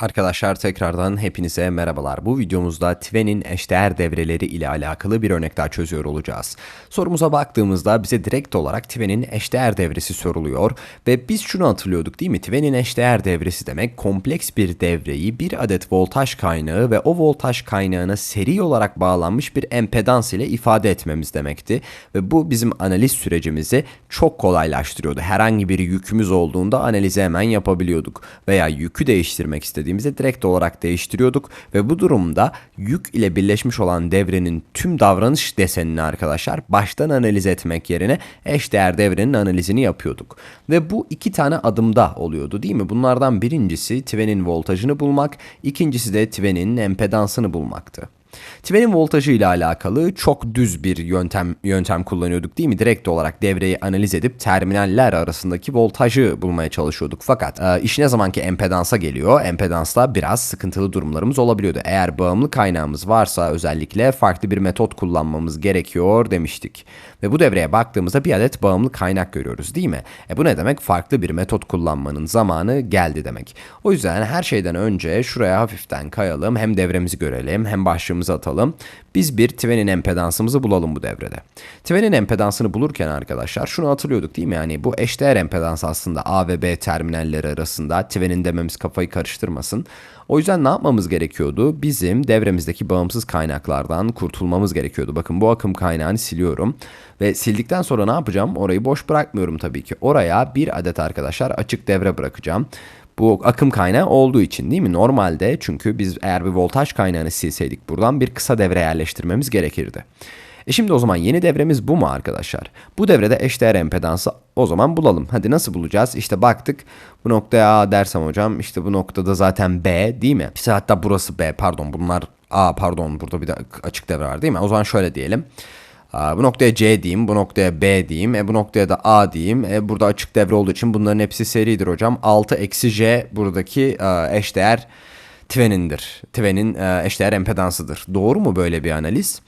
Arkadaşlar tekrardan hepinize merhabalar. Bu videomuzda Twen'in eşdeğer devreleri ile alakalı bir örnek daha çözüyor olacağız. Sorumuza baktığımızda bize direkt olarak Twen'in eşdeğer devresi soruluyor ve biz şunu hatırlıyorduk değil mi? Twen'in eşdeğer devresi demek kompleks bir devreyi bir adet voltaj kaynağı ve o voltaj kaynağına seri olarak bağlanmış bir empedans ile ifade etmemiz demekti. Ve bu bizim analiz sürecimizi çok kolaylaştırıyordu. Herhangi bir yükümüz olduğunda analizi hemen yapabiliyorduk veya yükü değiştirmek istediğimizde direkt olarak değiştiriyorduk ve bu durumda yük ile birleşmiş olan devrenin tüm davranış desenini arkadaşlar baştan analiz etmek yerine eşdeğer devrenin analizini yapıyorduk. Ve bu iki tane adımda oluyordu değil mi? Bunlardan birincisi Twen'in voltajını bulmak, ikincisi de Twen'in empedansını bulmaktı. Twen'in voltajı ile alakalı çok düz bir yöntem yöntem kullanıyorduk değil mi? Direkt olarak devreyi analiz edip terminaller arasındaki voltajı bulmaya çalışıyorduk. Fakat e, iş ne zamanki empedansa geliyor, empedansla biraz sıkıntılı durumlarımız olabiliyordu. Eğer bağımlı kaynağımız varsa özellikle farklı bir metot kullanmamız gerekiyor demiştik. Ve bu devreye baktığımızda bir adet bağımlı kaynak görüyoruz değil mi? E bu ne demek? Farklı bir metot kullanmanın zamanı geldi demek. O yüzden her şeyden önce şuraya hafiften kayalım. Hem devremizi görelim hem başlığımızı atalım. Biz bir Twen'in empedansımızı bulalım bu devrede. Twen'in empedansını bulurken arkadaşlar şunu hatırlıyorduk değil mi? Yani bu eşdeğer empedans aslında A ve B terminalleri arasında Twen'in dememiz kafayı karıştırmasın. O yüzden ne yapmamız gerekiyordu? Bizim devremizdeki bağımsız kaynaklardan kurtulmamız gerekiyordu. Bakın bu akım kaynağını siliyorum. Ve sildikten sonra ne yapacağım? Orayı boş bırakmıyorum tabii ki. Oraya bir adet arkadaşlar açık devre bırakacağım. Bu akım kaynağı olduğu için değil mi? Normalde çünkü biz eğer bir voltaj kaynağını silseydik buradan bir kısa devre yerleştirmemiz gerekirdi. E şimdi o zaman yeni devremiz bu mu arkadaşlar? Bu devrede eşdeğer empedansı o zaman bulalım. Hadi nasıl bulacağız? İşte baktık bu noktaya A dersem hocam işte bu noktada zaten B değil mi? İşte hatta burası B pardon bunlar A pardon burada bir de açık devre var değil mi? O zaman şöyle diyelim. Bu noktaya C diyeyim, bu noktaya B diyeyim, e bu noktaya da A diyeyim. E burada açık devre olduğu için bunların hepsi seridir hocam. 6 eksi J buradaki e, eşdeğer Twen'indir. Twen'in e, eşdeğer empedansıdır. Doğru mu böyle bir analiz?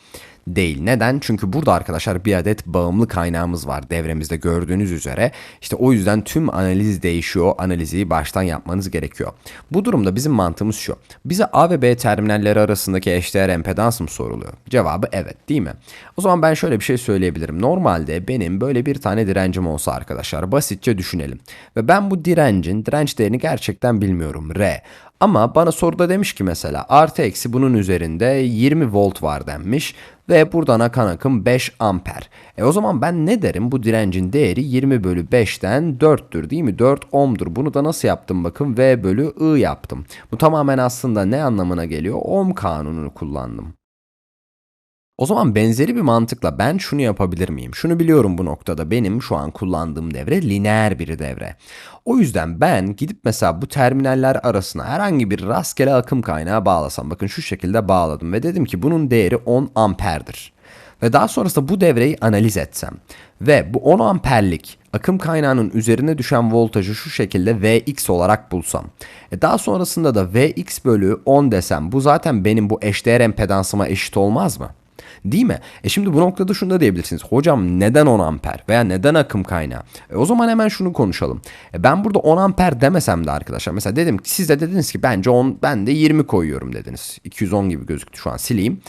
Değil. Neden? Çünkü burada arkadaşlar bir adet bağımlı kaynağımız var devremizde gördüğünüz üzere. İşte o yüzden tüm analiz değişiyor. Analizi baştan yapmanız gerekiyor. Bu durumda bizim mantığımız şu. Bize A ve B terminalleri arasındaki eşdeğer empedans mı soruluyor? Cevabı evet değil mi? O zaman ben şöyle bir şey söyleyebilirim. Normalde benim böyle bir tane direncim olsa arkadaşlar basitçe düşünelim. Ve ben bu direncin direnç değerini gerçekten bilmiyorum. R. Ama bana soruda demiş ki mesela artı eksi bunun üzerinde 20 volt var denmiş ve buradan akan akım 5 amper. E o zaman ben ne derim? Bu direncin değeri 20 bölü 5'ten 4'tür değil mi? 4 ohm'dur. Bunu da nasıl yaptım bakın? V bölü I yaptım. Bu tamamen aslında ne anlamına geliyor? Ohm kanununu kullandım. O zaman benzeri bir mantıkla ben şunu yapabilir miyim? Şunu biliyorum bu noktada benim şu an kullandığım devre lineer bir devre. O yüzden ben gidip mesela bu terminaller arasına herhangi bir rastgele akım kaynağı bağlasam. Bakın şu şekilde bağladım ve dedim ki bunun değeri 10 amperdir. Ve daha sonrasında bu devreyi analiz etsem ve bu 10 amperlik akım kaynağının üzerine düşen voltajı şu şekilde Vx olarak bulsam. E daha sonrasında da Vx bölü 10 desem bu zaten benim bu eşdeğer empedansıma eşit olmaz mı? Değil mi? E şimdi bu noktada şunu da diyebilirsiniz. Hocam neden 10 amper veya neden akım kaynağı? E o zaman hemen şunu konuşalım. E ben burada 10 amper demesem de arkadaşlar mesela dedim ki siz de dediniz ki bence 10 ben de 20 koyuyorum dediniz. 210 gibi gözüktü şu an sileyim.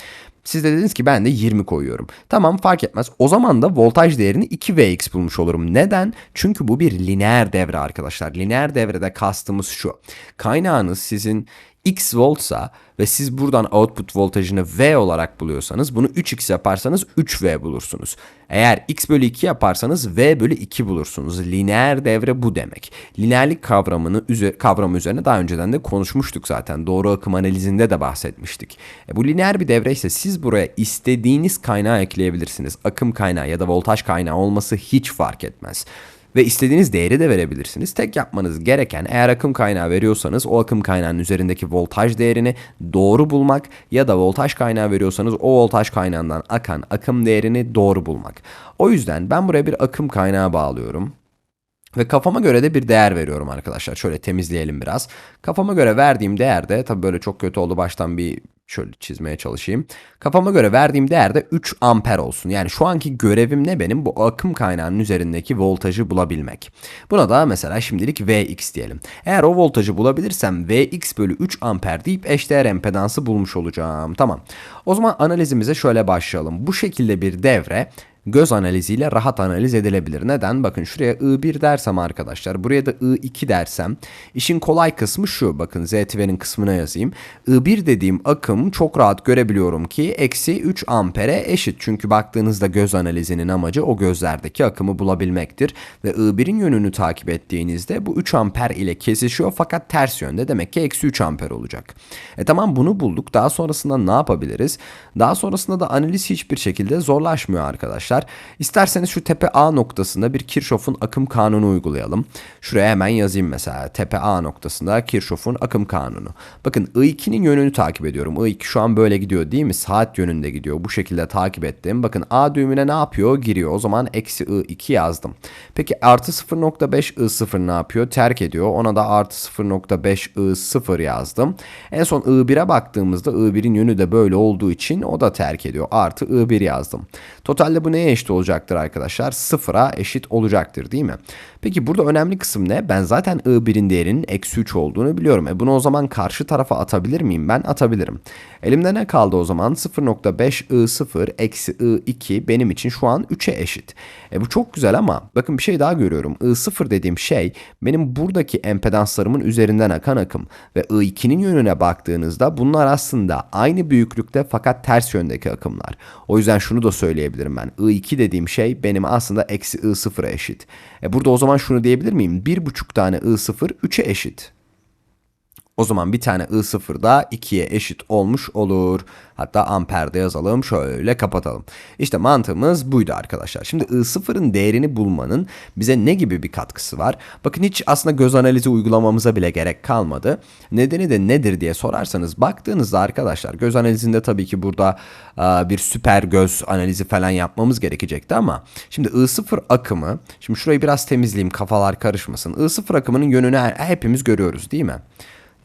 Siz de dediniz ki ben de 20 koyuyorum. Tamam fark etmez. O zaman da voltaj değerini 2Vx bulmuş olurum. Neden? Çünkü bu bir lineer devre arkadaşlar. Lineer devrede kastımız şu. Kaynağınız sizin x voltsa ve siz buradan output voltajını V olarak buluyorsanız bunu 3x yaparsanız 3V bulursunuz. Eğer x bölü 2 yaparsanız V bölü 2 bulursunuz. Lineer devre bu demek. Lineerlik kavramını kavramı üzerine daha önceden de konuşmuştuk zaten. Doğru akım analizinde de bahsetmiştik. E bu lineer bir devre ise siz buraya istediğiniz kaynağı ekleyebilirsiniz. Akım kaynağı ya da voltaj kaynağı olması hiç fark etmez ve istediğiniz değeri de verebilirsiniz. Tek yapmanız gereken eğer akım kaynağı veriyorsanız o akım kaynağının üzerindeki voltaj değerini doğru bulmak ya da voltaj kaynağı veriyorsanız o voltaj kaynağından akan akım değerini doğru bulmak. O yüzden ben buraya bir akım kaynağı bağlıyorum. Ve kafama göre de bir değer veriyorum arkadaşlar. Şöyle temizleyelim biraz. Kafama göre verdiğim değerde tabii böyle çok kötü oldu baştan bir Şöyle çizmeye çalışayım. Kafama göre verdiğim değer de 3 amper olsun. Yani şu anki görevim ne benim? Bu akım kaynağının üzerindeki voltajı bulabilmek. Buna da mesela şimdilik Vx diyelim. Eğer o voltajı bulabilirsem Vx bölü 3 amper deyip eşdeğer empedansı bulmuş olacağım. Tamam. O zaman analizimize şöyle başlayalım. Bu şekilde bir devre göz analiziyle rahat analiz edilebilir. Neden? Bakın şuraya I1 dersem arkadaşlar, buraya da I2 dersem işin kolay kısmı şu. Bakın ZTV'nin kısmına yazayım. I1 dediğim akım çok rahat görebiliyorum ki eksi 3 ampere eşit. Çünkü baktığınızda göz analizinin amacı o gözlerdeki akımı bulabilmektir. Ve I1'in yönünü takip ettiğinizde bu 3 amper ile kesişiyor fakat ters yönde demek ki eksi 3 amper olacak. E tamam bunu bulduk. Daha sonrasında ne yapabiliriz? Daha sonrasında da analiz hiçbir şekilde zorlaşmıyor arkadaşlar arkadaşlar. İsterseniz şu tepe A noktasında bir Kirchhoff'un akım kanunu uygulayalım. Şuraya hemen yazayım mesela. Tepe A noktasında Kirchhoff'un akım kanunu. Bakın I2'nin yönünü takip ediyorum. I2 şu an böyle gidiyor değil mi? Saat yönünde gidiyor. Bu şekilde takip ettim. Bakın A düğümüne ne yapıyor? Giriyor. O zaman eksi I2 yazdım. Peki artı 0.5 I0 ne yapıyor? Terk ediyor. Ona da artı 0.5 I0 yazdım. En son I1'e baktığımızda I1'in yönü de böyle olduğu için o da terk ediyor. Artı I1 yazdım. Totalde bu neye eşit olacaktır arkadaşlar? Sıfıra eşit olacaktır değil mi? Peki burada önemli kısım ne? Ben zaten I1'in değerinin eksi 3 olduğunu biliyorum. E bunu o zaman karşı tarafa atabilir miyim? Ben atabilirim. Elimde ne kaldı o zaman? 0.5 I0 eksi I2 benim için şu an 3'e eşit. E bu çok güzel ama bakın bir şey daha görüyorum. I0 dediğim şey benim buradaki empedanslarımın üzerinden akan akım. Ve I2'nin yönüne baktığınızda bunlar aslında aynı büyüklükte fakat ters yöndeki akımlar. O yüzden şunu da söyleyebilirim ben. I2 dediğim şey benim aslında eksi I0'a eşit. E burada o zaman şunu diyebilir miyim? 1,5 tane I0 3'e eşit. O zaman bir tane I0 da 2'ye eşit olmuş olur. Hatta amperde yazalım şöyle kapatalım. İşte mantığımız buydu arkadaşlar. Şimdi I0'ın değerini bulmanın bize ne gibi bir katkısı var? Bakın hiç aslında göz analizi uygulamamıza bile gerek kalmadı. Nedeni de nedir diye sorarsanız baktığınızda arkadaşlar göz analizinde tabii ki burada bir süper göz analizi falan yapmamız gerekecekti ama şimdi I0 akımı şimdi şurayı biraz temizleyeyim kafalar karışmasın. I0 akımının yönünü hepimiz görüyoruz değil mi?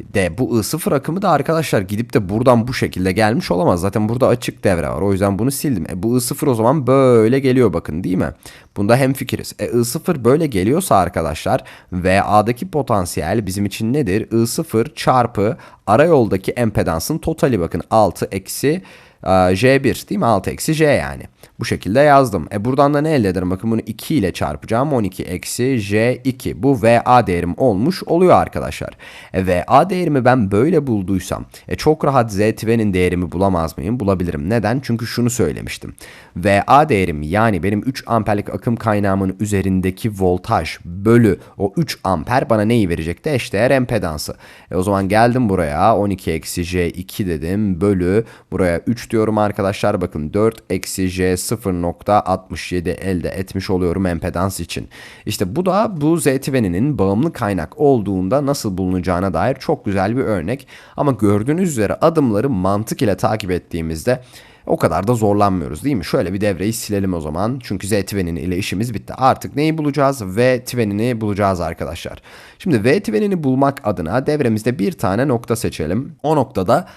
De bu I0 akımı da arkadaşlar gidip de buradan bu şekilde gelmiş olamaz. Zaten burada açık devre var. O yüzden bunu sildim. E bu I0 o zaman böyle geliyor bakın değil mi? Bunda hem fikiriz. E I0 böyle geliyorsa arkadaşlar VA'daki potansiyel bizim için nedir? I0 çarpı arayoldaki empedansın totali bakın 6 eksi J1 değil mi? 6 eksi J yani. Bu şekilde yazdım. E buradan da ne elde ederim? Bakın bunu 2 ile çarpacağım. 12 eksi J2. Bu VA değerim olmuş oluyor arkadaşlar. E VA değerimi ben böyle bulduysam e çok rahat Z-Tven'in değerimi bulamaz mıyım? Bulabilirim. Neden? Çünkü şunu söylemiştim. VA değerim yani benim 3 amperlik akım kaynağımın üzerindeki voltaj bölü o 3 amper bana neyi verecekti? Eşdeğer empedansı. E o zaman geldim buraya 12 eksi J2 dedim bölü buraya 3 diyorum arkadaşlar. Bakın 4 eksi J 0.67 elde etmiş oluyorum empedans için. İşte bu da bu ZTV'nin bağımlı kaynak olduğunda nasıl bulunacağına dair çok güzel bir örnek. Ama gördüğünüz üzere adımları mantık ile takip ettiğimizde o kadar da zorlanmıyoruz değil mi? Şöyle bir devreyi silelim o zaman. Çünkü Z tvenini ile işimiz bitti. Artık neyi bulacağız? V tvenini bulacağız arkadaşlar. Şimdi V tvenini bulmak adına devremizde bir tane nokta seçelim. O noktada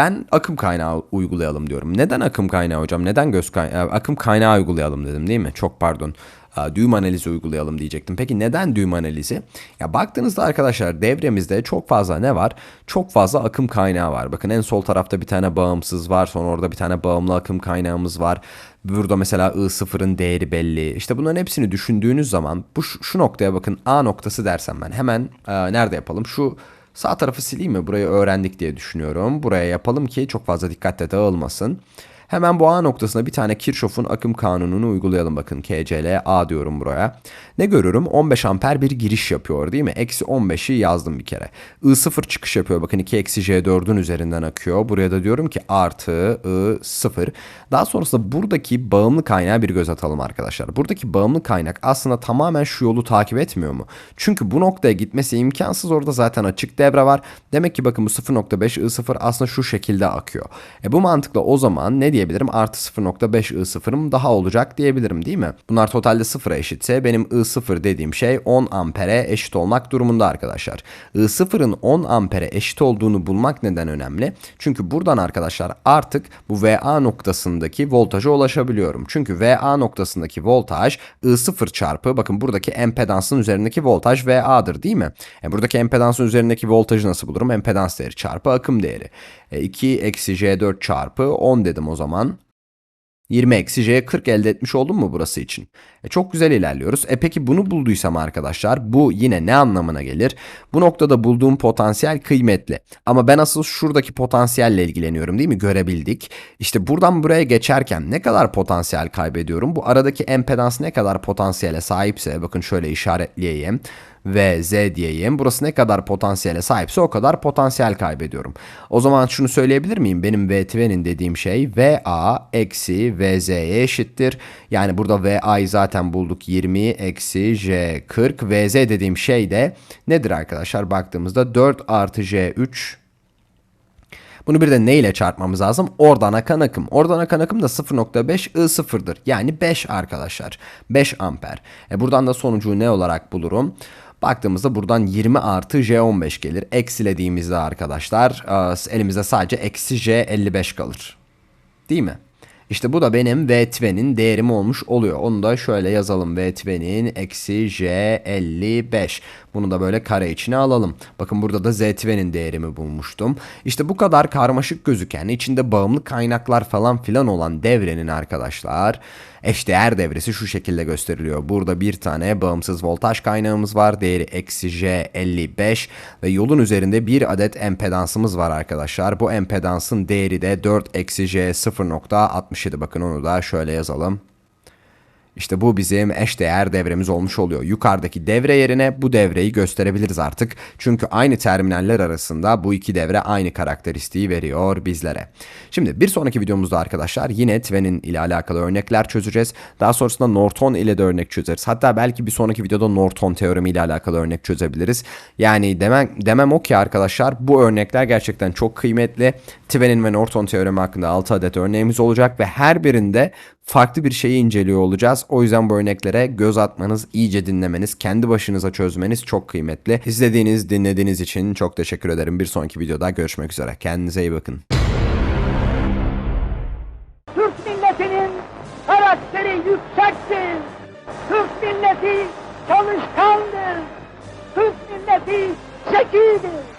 ben akım kaynağı uygulayalım diyorum. Neden akım kaynağı hocam? Neden göz kaynağı? E, akım kaynağı uygulayalım dedim değil mi? Çok pardon. Düğüm analizi uygulayalım diyecektim. Peki neden düğüm analizi? Ya baktığınızda arkadaşlar devremizde çok fazla ne var? Çok fazla akım kaynağı var. Bakın en sol tarafta bir tane bağımsız var. Sonra orada bir tane bağımlı akım kaynağımız var. Burada mesela I0'ın değeri belli. İşte bunların hepsini düşündüğünüz zaman bu şu noktaya bakın A noktası dersem ben hemen e, nerede yapalım? Şu Sağ tarafı sileyim mi? Burayı öğrendik diye düşünüyorum. Buraya yapalım ki çok fazla dikkatle dağılmasın. Hemen bu A noktasına bir tane Kirchhoff'un akım kanununu uygulayalım bakın. KCL A diyorum buraya. Ne görürüm? 15 amper bir giriş yapıyor değil mi? Eksi 15'i yazdım bir kere. I0 çıkış yapıyor. Bakın 2 eksi J4'ün üzerinden akıyor. Buraya da diyorum ki artı I0. Daha sonrasında buradaki bağımlı kaynağa bir göz atalım arkadaşlar. Buradaki bağımlı kaynak aslında tamamen şu yolu takip etmiyor mu? Çünkü bu noktaya gitmesi imkansız. Orada zaten açık devre var. Demek ki bakın bu 0.5 I0 aslında şu şekilde akıyor. E bu mantıkla o zaman ne diye diyebilirim? Artı 0.5 I0'ım daha olacak diyebilirim değil mi? Bunlar totalde 0'a eşitse benim I0 dediğim şey 10 ampere eşit olmak durumunda arkadaşlar. I0'ın 10 ampere eşit olduğunu bulmak neden önemli? Çünkü buradan arkadaşlar artık bu VA noktasındaki voltaja ulaşabiliyorum. Çünkü VA noktasındaki voltaj I0 çarpı bakın buradaki empedansın üzerindeki voltaj VA'dır değil mi? E buradaki empedansın üzerindeki voltajı nasıl bulurum? Empedans değeri çarpı akım değeri. E 2 eksi J4 çarpı 10 dedim o zaman. 20 eksi J'ye 40 elde etmiş oldum mu burası için? E çok güzel ilerliyoruz. E peki bunu bulduysam arkadaşlar bu yine ne anlamına gelir? Bu noktada bulduğum potansiyel kıymetli. Ama ben asıl şuradaki potansiyelle ilgileniyorum değil mi? Görebildik. İşte buradan buraya geçerken ne kadar potansiyel kaybediyorum? Bu aradaki empedans ne kadar potansiyele sahipse bakın şöyle işaretleyeyim ve Z diyeyim. Burası ne kadar potansiyele sahipse o kadar potansiyel kaybediyorum. O zaman şunu söyleyebilir miyim? Benim VTV'nin dediğim şey VA eksi VZ'ye eşittir. Yani burada VA'yı zaten bulduk 20 eksi J 40. VZ dediğim şey de nedir arkadaşlar? Baktığımızda 4 artı J 3 bunu bir de ne ile çarpmamız lazım? Oradan akan akım. Oradan akan akım da 0.5 I0'dır. Yani 5 arkadaşlar. 5 amper. E buradan da sonucu ne olarak bulurum? Baktığımızda buradan 20 artı J15 gelir. Eksilediğimizde arkadaşlar e, elimizde sadece eksi J55 kalır. Değil mi? İşte bu da benim V-Tven'in değerim olmuş oluyor. Onu da şöyle yazalım. V-Tven'in eksi J55. Bunu da böyle kare içine alalım. Bakın burada da Z-Tven'in değerimi bulmuştum. İşte bu kadar karmaşık gözüken, içinde bağımlı kaynaklar falan filan olan devrenin arkadaşlar eşdeğer devresi şu şekilde gösteriliyor. Burada bir tane bağımsız voltaj kaynağımız var. Değeri eksi J55 ve yolun üzerinde bir adet empedansımız var arkadaşlar. Bu empedansın değeri de 4 eksi J 0.67. Bakın onu da şöyle yazalım. İşte bu bizim eşdeğer devremiz olmuş oluyor. Yukarıdaki devre yerine bu devreyi gösterebiliriz artık. Çünkü aynı terminaller arasında bu iki devre aynı karakteristiği veriyor bizlere. Şimdi bir sonraki videomuzda arkadaşlar yine Twen'in ile alakalı örnekler çözeceğiz. Daha sonrasında Norton ile de örnek çözeriz. Hatta belki bir sonraki videoda Norton teoremi ile alakalı örnek çözebiliriz. Yani demem, demem o ki arkadaşlar bu örnekler gerçekten çok kıymetli. Twen'in ve Norton teoremi hakkında 6 adet örneğimiz olacak ve her birinde farklı bir şeyi inceliyor olacağız. O yüzden bu örneklere göz atmanız, iyice dinlemeniz, kendi başınıza çözmeniz çok kıymetli. İzlediğiniz, dinlediğiniz için çok teşekkür ederim. Bir sonraki videoda görüşmek üzere. Kendinize iyi bakın. Türk milletinin karakteri yüksektir. Türk milleti çalışkandır. Türk milleti zekidir.